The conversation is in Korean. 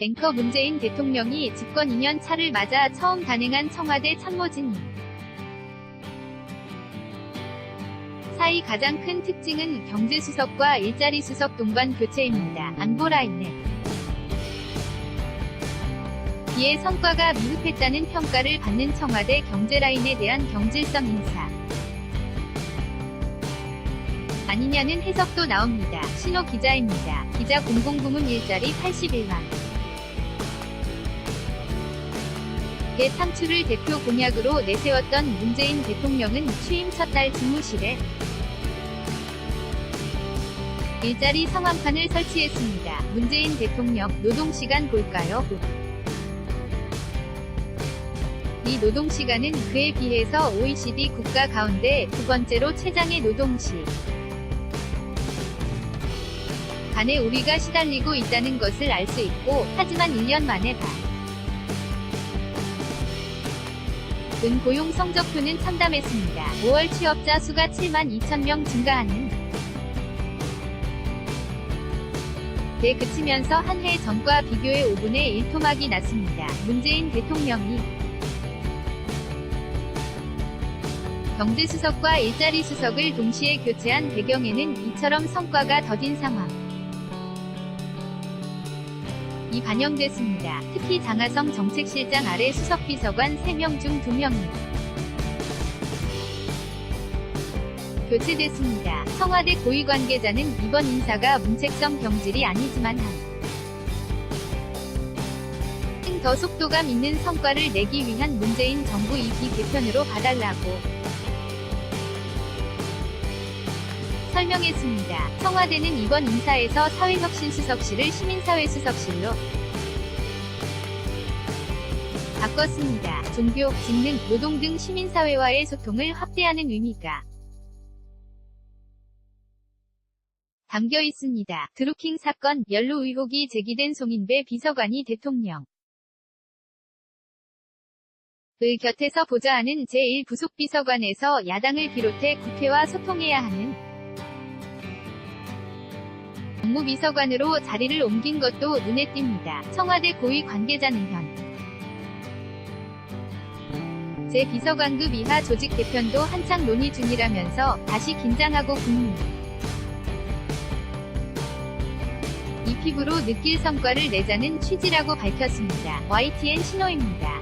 앵커 문재인 대통령이 집권 2년 차를 맞아 처음 단행한 청와대 참모진이 사이 가장 큰 특징은 경제수석과 일자리수석 동반 교체입니다. 안보 라인넷. 이에 성과가 미흡했다는 평가를 받는 청와대 경제라인에 대한 경질성 인사. 아니냐는 해석도 나옵니다. 신호 기자입니다. 기자 공공부문 일자리 81만. 대창출을 대표 공약으로 내세웠던 문재인 대통령은 취임 첫달 집무실에 일자리 상황판을 설치했습니다. 문재인 대통령 노동시간 볼까요? 이 노동시간은 그에 비해서 OECD 국가 가운데 두 번째로 최장의 노동시. 간에 우리가 시달리고 있다는 것을 알 수 있고, 하지만 1년 만에 반. 은 고용 성적표는 참담했습니다. 5월 취업자 수가 7만 2천 명 증가하는 대 그치면서 한 해 전과 비교해 5분의 1 토막이 났습니다. 문재인 대통령이 경제수석과 일자리수석을 동시에 교체한 배경에는 이처럼 성과가 더딘 상황. 이 반영됐습니다. 특히 장하성 정책실장 아래 수석비서관 3명 중 2명이 교체됐습니다. 청와대 고위 관계자는 이번 인사가 문책성 경질이 아니지만 한더 속도감 있는 성과를 내기 위한 문재인 정부 2기 개편으로 봐달라고 설명했습니다. 청와대는 이번 인사에서 사회혁신수석실을 시민사회수석실로 바꿨습니다. 종교, 직능, 노동 등 시민사회와의 소통을 확대하는 의미가 담겨 있습니다. 드루킹 사건 연루 의혹이 제기된 송인배 비서관이 대통령 을 곁에서 보좌하는 제1부속비서관에서 야당을 비롯해 국회와 소통해야 하는 법무비서관으로 자리를 옮긴 것도 눈에 띕니다. 청와대 고위 관계자는 현 제 비서관급 이하 조직 개편도 한창 논의 중이라면서 다시 긴장하고 국민 이 피부로 느낄 성과를 내자는 취지라고 밝혔습니다. YTN 신호입니다.